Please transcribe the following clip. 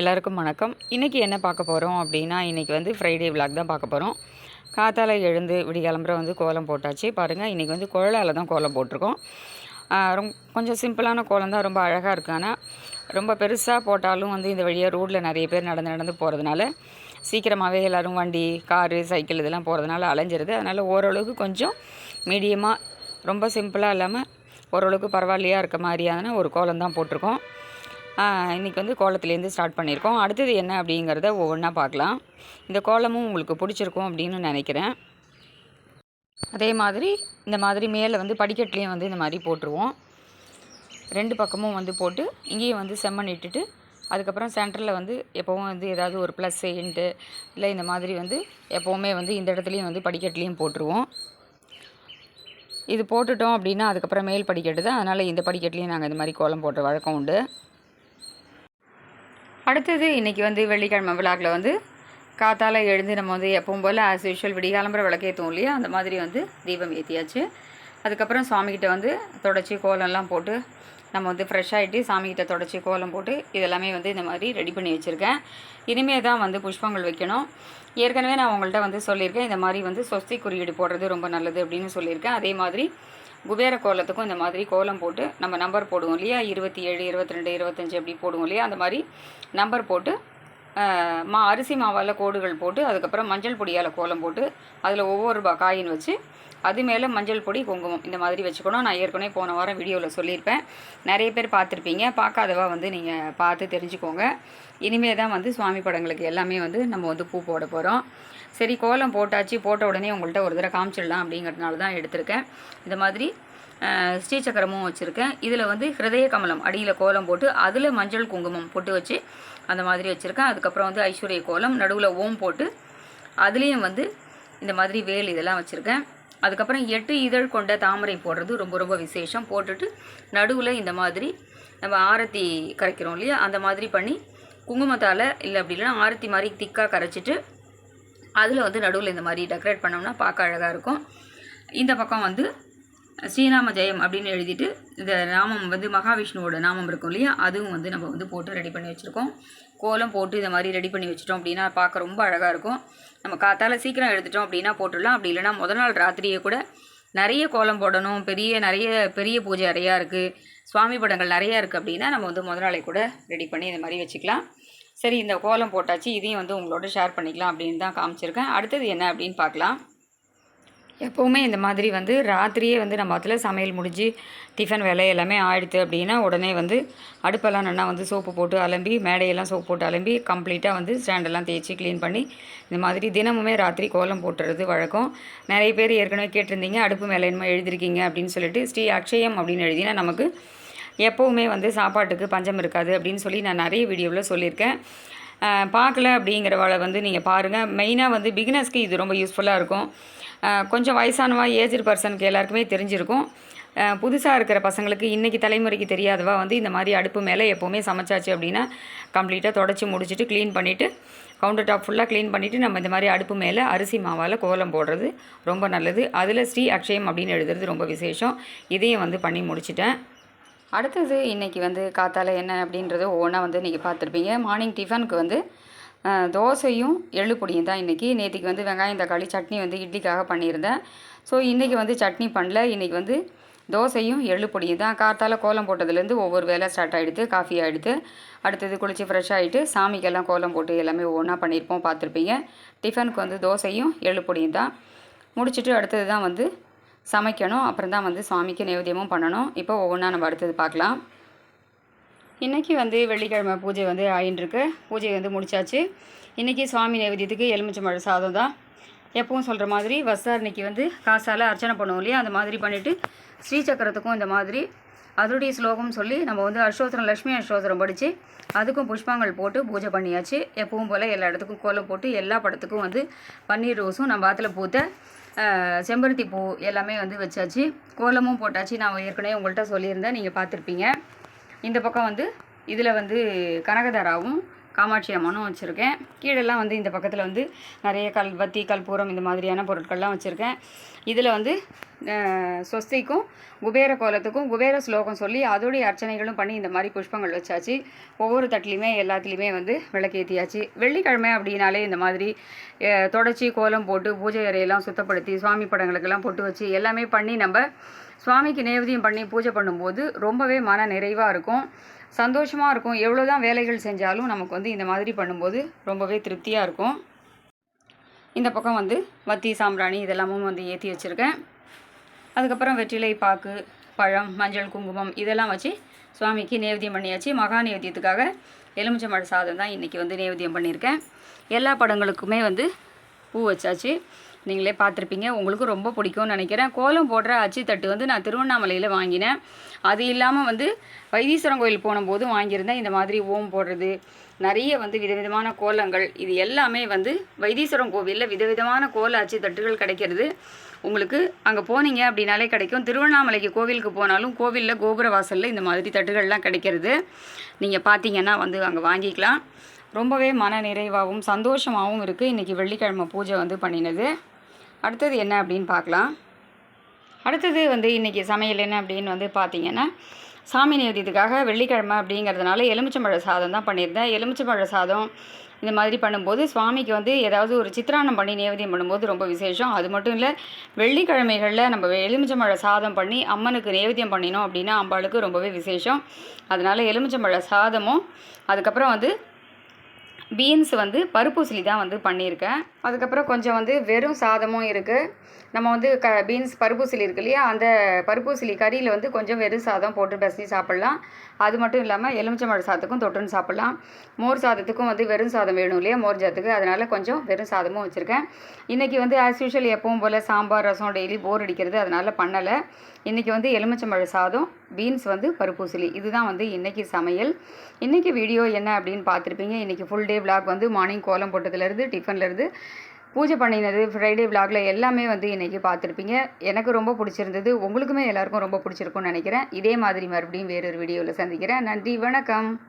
எல்லாருக்கும் வணக்கம். இன்றைக்கி என்ன பார்க்க போகிறோம் அப்படின்னா இன்றைக்கி வந்து ஃப்ரைடே விளாக் தான் பார்க்க போகிறோம் காத்தால் எழுந்து விடிகாலம்புற வந்து கோலம் போட்டாச்சு. பாருங்கள் இன்றைக்கி வந்து குழலால் தான் கோலம் போட்டிருக்கோம். ரொம்ப கொஞ்சம் சிம்பிளான கோலம் தான் ரொம்ப அழகாக இருக்கு. ஆனால் ரொம்ப பெருசாக போட்டாலும் வந்து இந்த வழியாக ரோட்டில் நிறைய பேர் நடந்து நடந்து போகிறதுனால சீக்கிரமாகவே எல்லோரும் வண்டி காரு சைக்கிள் இதெல்லாம் போகிறதுனால அலைஞ்சிருது. அதனால் ஓரளவுக்கு கொஞ்சம் மீடியமாக ரொம்ப சிம்பிளாக இல்லாமல் ஓரளவுக்கு பரவாயில்லையாக இருக்க மாதிரியான ஒரு கோலம் தான் போட்டிருக்கோம். இன்றைக்கி வந்து கோலத்துலேருந்து ஸ்டார்ட் பண்ணியிருக்கோம். அடுத்தது என்ன அப்படிங்கிறத ஒவ்வொன்றா பார்க்கலாம். இந்த கோலமும் உங்களுக்கு பிடிச்சிருக்கும் அப்படின்னு நினைக்கிறேன். அதே மாதிரி இந்த மாதிரி மேலே வந்து படிக்கட்டுலேயும் வந்து இந்த மாதிரி போட்டுருவோம். ரெண்டு பக்கமும் வந்து போட்டு இங்கேயும் வந்து செம்மண் இட்டுட்டு அதுக்கப்புறம் சென்டரில் வந்து எப்போவும் வந்து ஏதாவது ஒரு ப்ளஸ் செயின்ட்டு இல்லை இந்த மாதிரி வந்து எப்போவுமே வந்து இந்த இடத்துலையும் வந்து படிக்கட்டுலேயும் போட்டுருவோம். இது போட்டுட்டோம் அப்படின்னா அதுக்கப்புறம் மேல் படிக்கட்டு தான். அதனால் இந்த படிக்கட்டுலேயும் நாங்கள் இந்த மாதிரி கோலம் போட்ட வழக்கம் உண்டு. அடுத்தது இன்றைக்கி வந்து வெள்ளிக்கிழமை விழாக்கில் வந்து காத்தால் எழுந்து நம்ம வந்து எப்பவும் போல் ஆஸ் யூஷுவல் விடிகாலம்புற விளக்கேற்றும் இல்லையா? அந்த மாதிரி வந்து தீபம் ஏற்றியாச்சு அதுக்கப்புறம் சாமிக்கிட்ட வந்து தொடச்சி கோலம்லாம் போட்டு நம்ம வந்து ஃப்ரெஷ் ஆகிட்டு சாமிகிட்ட தொடச்சி கோலம் போட்டு இதெல்லாமே வந்து இந்த மாதிரி ரெடி பண்ணி வச்சுருக்கேன். இனிமேல் தான் வந்து புஷ்பங்கள் வைக்கணும். ஏற்கனவே நான் உங்கள்கிட்ட வந்து சொல்லியிருக்கேன் இந்த மாதிரி வந்து சொஸ்தி குறியீடு போடுறது ரொம்ப நல்லது அப்படின்னு சொல்லியிருக்கேன். அதே மாதிரி குபேர கோலத்துக்கும் இந்த மாதிரி கோலம் போட்டு நம்ம நம்பர் போடுவோம் இல்லையா? இருபத்தி ஏழு இருபத்தி ரெண்டு இருபத்தஞ்சி அப்படி போடுவோம் இல்லையா? அந்த மாதிரி நம்பர் போட்டு மா அரிசி மாவால் கோடுகள் போட்டு அதுக்கப்புறம் மஞ்சள் பொடியால் கோலம் போட்டு அதில் ஒவ்வொரு ரூபா காயின் வச்சு அது மேலே மஞ்சள் பொடி குங்குமம் இந்த மாதிரி வச்சுக்கணும். நான் ஏற்கனவே போன வாரம் வீடியோவில் சொல்லியிருப்பேன். நிறைய பேர் பார்த்துருப்பீங்க. பார்க்காதவா வந்து நீங்கள் பார்த்து தெரிஞ்சுக்கோங்க. இனிமே தான் வந்து சுவாமி படங்களுக்கு எல்லாமே வந்து நம்ம வந்து பூ போட போகிறோம் சரி கோலம் போட்டாச்சு போட்ட உடனே உங்கள்கிட்ட ஒரு தடவை காமிச்சிடலாம் அப்படிங்கிறதுனால தான் எடுத்திருக்கேன். இந்த மாதிரி ஸ்ரீசக்கரமும் வச்சுருக்கேன். இதில் வந்து ஹிருதய கமலம் அடியில் கோலம் போட்டு அதில் மஞ்சள் குங்குமம் போட்டு வச்சு அந்த மாதிரி வச்சுருக்கேன். அதுக்கப்புறம் வந்து ஐஸ்வர்ய கோலம் நடுவில் ஓம் போட்டு அதுலேயும் வந்து இந்த மாதிரி வேல் இதெல்லாம் வச்சுருக்கேன். அதுக்கப்புறம் எட்டு இதழ் கொண்ட தாமரை போடுறது ரொம்ப ரொம்ப விசேஷம். போட்டுட்டு நடுவில் இந்த மாதிரி நம்ம ஆரத்தி கரைக்கிறோம் இல்லையா? அந்த மாதிரி பண்ணி குங்குமத்தால் இல்லை அப்படி இல்லைன்னா ஆரத்தி மாதிரி திக்காக கரைச்சிட்டு அதில் வந்து நடுவில் இந்த மாதிரி டெக்கரேட் பண்ணோம்னா பார்க்க அழகாக இருக்கும். இந்த பக்கம் வந்து ஸ்ரீராம ஜெயம் அப்படின்னு எழுதிட்டு இந்த நாமம் வந்து மகாவிஷ்ணுவோட நாமம் இருக்கும் இல்லையா? அதுவும் வந்து நம்ம வந்து போட்டு ரெடி பண்ணி வச்சுருக்கோம். கோலம் போட்டு இதை மாதிரி ரெடி பண்ணி வச்சிட்டோம் அப்படின்னா பார்க்க ரொம்ப அழகாக இருக்கும். நம்ம காத்தால் சீக்கிரம் எடுத்துட்டோம் அப்படின்னா போட்டுடலாம். அப்படி இல்லைனா முதல் நாள் ராத்திரியே கூட நிறைய கோலம் போடணும். பெரிய நிறைய பெரிய பூஜை நிறையா இருக்குது சுவாமி படங்கள் நிறையா இருக்குது அப்படின்னா நம்ம வந்து முதல் நாளை கூட ரெடி பண்ணி இந்த மாதிரி வச்சுக்கலாம். சரி இந்த கோலம் போட்டாச்சு. இதையும் வந்து உங்களோட ஷேர் பண்ணிக்கலாம் அப்படின்னு தான் காமிச்சிருக்கேன். அடுத்தது என்ன அப்படின்னு பார்க்கலாம். எப்போவுமே இந்த மாதிரி வந்து ராத்திரியே வந்து நம்ம அதில் சமையல் முடிஞ்சு டிஃபன் வேலை எல்லாமே ஆயிடுத்து அப்படின்னா உடனே வந்து அடுப்பெல்லாம் நல்லா வந்து சோப்பு போட்டு அலம்பி மேடையெல்லாம் சோப்பு போட்டு அலம்பி கம்ப்ளீட்டாக வந்து ஸ்டாண்டெல்லாம் தேய்ச்சி க்ளீன் பண்ணி இந்த மாதிரி தினமுமே ராத்திரி கோலம் போட்டுறது வழக்கம். நிறைய பேர் ஏற்கனவே கேட்டிருந்தீங்க அடுப்பு மேலே என்னமோ எழுதிருக்கீங்க அப்படின்னு சொல்லிட்டு ஸ்ரீ அக்ஷயம் அப்படின்னு எழுதினா நமக்கு எப்போவுமே வந்து சாப்பாட்டுக்கு பஞ்சம் இருக்காது அப்படின்னு சொல்லி நான் நிறைய வீடியோவில் சொல்லியிருக்கேன். பார்க்கல அப்படிங்கிறவளை வந்து நீங்கள் பாருங்கள் மெயினாக வந்து பிகினர்ஸ்க்கு இது ரொம்ப யூஸ்ஃபுல்லாக இருக்கும். கொஞ்சம் வயசானவா ஏஜ்டு பர்சனுக்கு எல்லாருக்குமே தெரிஞ்சிருக்கும். புதுசாக இருக்கிற பசங்களுக்கு இன்றைக்கி தலைமுறைக்கு தெரியாதவா வந்து இந்த மாதிரி அடுப்பு மேலே எப்போவுமே சமைச்சாச்சு அப்படின்னா கம்ப்ளீட்டாக தொடச்சி முடிச்சுட்டு க்ளீன் பண்ணிவிட்டு கவுண்டர் டாப் ஃபுல்லாக க்ளீன் பண்ணிவிட்டு நம்ம இந்த மாதிரி அடுப்பு மேலே அரிசி மாவால் கோலம் போடுறது ரொம்ப நல்லது. அதில் ஸ்ரீ அக்ஷயம் அப்படின்னு எழுதுறது ரொம்ப விசேஷம். இதையும் வந்து பண்ணி முடிச்சிட்டேன். அடுத்தது இன்றைக்கி வந்து காத்தால் என்ன அப்படின்றத ஒவ்வொன்றா வந்து இன்றைக்கி பார்த்துருப்பீங்க. மார்னிங் டிஃபனுக்கு வந்து தோசையும் எள்ளு பொடியும் தான் இன்றைக்கி நேற்றுக்கு வந்து வெங்காயம் தக்காளி சட்னி வந்து இட்லிக்காக பண்ணியிருந்தேன். ஸோ இன்றைக்கி வந்து சட்னி பண்ணல. இன்றைக்கி வந்து தோசையும் எள்ளு பொடியும் தான். காத்தால் கோலம் போட்டதுலேருந்து ஒவ்வொரு வேலை ஸ்டார்ட் ஆகிடுது காஃபி ஆகிடுது அடுத்தது குளித்து ஃப்ரெஷ் ஆகிட்டு சாமிக்கெல்லாம் கோலம் போட்டு எல்லாமே ஒவ்வொன்றா பண்ணியிருப்போம். பார்த்துருப்பீங்க. டிஃபனுக்கு வந்து தோசையும் எள்ளு பொடியும் தான். முடிச்சுட்டு அடுத்தது தான் வந்து சமைக்கணும். அப்புறம் தான் வந்து சுவாமிக்கு நைவேத்தியமும் பண்ணணும். இப்போ ஒவ்வொன்றா நம்ம அடுத்தது பார்க்கலாம். இன்றைக்கி வந்து வெள்ளிக்கிழமை பூஜை வந்து ஆயின்ட்டுருக்கு பூஜை வந்து முடிச்சாச்சு. இன்றைக்கி சுவாமி நைவேத்தியத்துக்கு எலுமிச்சம்பழ சாதம் தான். எப்பவும் சொல்கிற மாதிரி வசாரணிக்கு வந்து காசால் அர்ச்சனை பண்ணுவோம் இல்லையா? அந்த மாதிரி பண்ணிவிட்டு ஸ்ரீசக்கரத்துக்கும் இந்த மாதிரி அதனுடைய ஸ்லோகம் சொல்லி நம்ம வந்து அஷ்டோத்திரம் லக்ஷ்மி அஷ்டோத்திரம் படித்து அதுக்கும் புஷ்பங்கள் போட்டு பூஜை பண்ணியாச்சு. எப்பவும் போல் எல்லா இடத்துக்கும் கோலம் போட்டு எல்லா படத்துக்கும் வந்து பன்னீர் ரோஸும் நம்ம ஆற்றுல பூத்த செம்பருத்தி பூ எல்லாமே வந்து வச்சாச்சு. கோலமும் போட்டாச்சு. நான் ஏற்கனவே உங்கள்கிட்ட சொல்லியிருந்தேன். நீங்கள் பார்த்துருப்பீங்க. இந்த பக்கம் வந்து இதில் வந்து கனகதாராவும் காமாட்சி அம்மனும் வச்சுருக்கேன். கீழெல்லாம் வந்து இந்த பக்கத்தில் வந்து நிறைய கல் வத்தி கற்பூரம் இந்த மாதிரியான பொருட்கள்லாம் வச்சுருக்கேன். இதில் வந்து சொஸ்திக்கும் குபேர கோலத்துக்கும் குபேர ஸ்லோகம் சொல்லி அதோடைய அர்ச்சனைகளும் பண்ணி இந்த மாதிரி புஷ்பங்கள் வச்சாச்சு. ஒவ்வொரு தட்டிலையுமே எல்லாத்துலேயுமே வந்து விளக்கேற்றியாச்சு வெள்ளிக்கிழமை அப்படின்னாலே இந்த மாதிரி தொடச்சி கோலம் போட்டு பூஜை அறையெல்லாம் சுத்தப்படுத்தி சுவாமி படங்களுக்கெல்லாம் பொட்டு வச்சு எல்லாமே பண்ணி நம்ம சுவாமிக்கு நேவதியம் பண்ணி பூஜை பண்ணும்போது ரொம்பவே மன நிறைவாக இருக்கும். சந்தோஷமாக இருக்கும். எவ்வளோ தான் வேலைகள் செஞ்சாலும் நமக்கு வந்து இந்த மாதிரி பண்ணும்போது ரொம்பவே திருப்தியாக இருக்கும். இந்த பக்கம் வந்து வத்தி சாம்பிராணி இதெல்லாமும் வந்து ஏற்றி வச்சுருக்கேன். அதுக்கப்புறம் வெற்றிலை பாக்கு பழம் மஞ்சள் குங்குமம் இதெல்லாம் வச்சு சுவாமிக்கு நேவேத்தியம் பண்ணியாச்சு. மகா நேவேத்தியத்துக்காக எலுமிச்சம்பழ சாதம் தான் இன்றைக்கி வந்து நேவேத்தியம் பண்ணியிருக்கேன். எல்லா படங்களுக்குமே வந்து பூ வச்சாச்சு. நீங்களே பார்த்துருப்பீங்க. உங்களுக்கு ரொம்ப பிடிக்கும்னு நினைக்கிறேன். கோலம் போடுற அச்சு தட்டு வந்து நான் திருவண்ணாமலையில் வாங்கினேன். அது இல்லாமல் வந்து வைத்தீஸ்வரன் கோயில் போனபோது வாங்கியிருந்தேன். இந்த மாதிரி ஓம் போடுறது நிறைய வந்து விதவிதமான கோலங்கள். இது எல்லாமே வந்து வைத்தீஸ்வரன் கோவிலில் விதவிதமான கோல அச்சு தட்டுகள் கிடைக்கிறது. உங்களுக்கு அங்கே போனீங்க அப்படின்னாலே கிடைக்கும். திருவண்ணாமலைக்கு கோவிலுக்கு போனாலும் கோவிலில் கோபுர வாசலில் இந்த மாதிரி தட்டுகள்லாம் கிடைக்கிறது. நீங்கள் பார்த்தீங்கன்னா வந்து அங்கே வாங்கிக்கலாம். ரொம்பவே மன நிறைவாகவும் சந்தோஷமாகவும் இருக்குது இன்றைக்கி வெள்ளிக்கிழமை பூஜை வந்து பண்ணினது. அடுத்தது என்ன அப்படின்னு பார்க்கலாம். அடுத்தது வந்து இன்றைக்கி சமையல் என்ன அப்படின்னு வந்து பார்த்தீங்கன்னா சாமி நிவேதியத்துக்காக வெள்ளிக்கிழமை அப்படிங்கிறதுனால எலுமிச்சம்பழ சாதம் தான் பண்ணியிருந்தேன். எலுமிச்சம்பழ சாதம் இந்த மாதிரி பண்ணும்போது சுவாமிக்கு வந்து ஏதாவது ஒரு சித்திரானம் பண்ணி நேவேத்தியம் பண்ணும்போது ரொம்ப விசேஷம். அது மட்டும் இல்லை வெள்ளிக்கிழமைகளில் நம்ம எலுமிச்சம்பழ சாதம் பண்ணி அம்மனுக்கு நேவேத்தியம் பண்ணினோம் அப்படின்னா அம்பாளுக்கு ரொம்பவே விசேஷம். அதனால் எலுமிச்சம்பழ சாதமும் அதுக்கப்புறம் வந்து பீன்ஸ் வந்து பருப்பூசிலி தான் வந்து பண்ணியிருக்கேன். அதுக்கப்புறம் கொஞ்சம் வந்து வெறும் சாதமும் இருக்குது நம்ம வந்து க பீன்ஸ் பருப்பூசிலி இருக்கு இல்லையா? அந்த பருப்பூசிலி கறியில் வந்து கொஞ்சம் வெறும் சாதம் போட்டு பசி சாப்பிட்லாம். அது மட்டும் இல்லாமல் எலுமிச்சம்பழ சாதத்துக்கும் தொட்டுன்னு சாப்பிட்லாம். மோர் சாதத்துக்கும் வந்து வெறும் சாதம் வேணும் இல்லையா? மோர் சாதத்துக்கு. அதனால் கொஞ்சம் வெறும் சாதமும் வச்சுருக்கேன். இன்றைக்கி வந்து ஆஸ் யூஷுவல் எப்பவும் போல் சாம்பார் ரசம் டெய்லி போர் அடிக்கிறது. அதனால் பண்ணலை. இன்றைக்கி வந்து எலுமிச்சம்பழ சாதம் பீன்ஸ் வந்து பருப்பூசிலி. இதுதான் வந்து இன்றைக்கி சமையல். இன்றைக்கி வீடியோ என்ன அப்படின்னு பார்த்துருப்பீங்க? இன்றைக்கி ஃபுல் டே விளாக் வந்து மார்னிங் கோலம் போட்டதுலேருந்து டிஃபன்லேருந்து பூஜை பண்ணினது ஃப்ரைடே vlogல எல்லாமே வந்து இன்றைக்கி பார்த்துருப்பீங்க. எனக்கு ரொம்ப பிடிச்சிருந்தது. உங்களுக்குமே எல்லாருக்கும் ரொம்ப பிடிச்சிருக்கும்னு நினைக்கிறேன். இதே மாதிரி மறுபடியும் வேறொரு வீடியோவில் சந்திக்கிறேன். நன்றி வணக்கம்.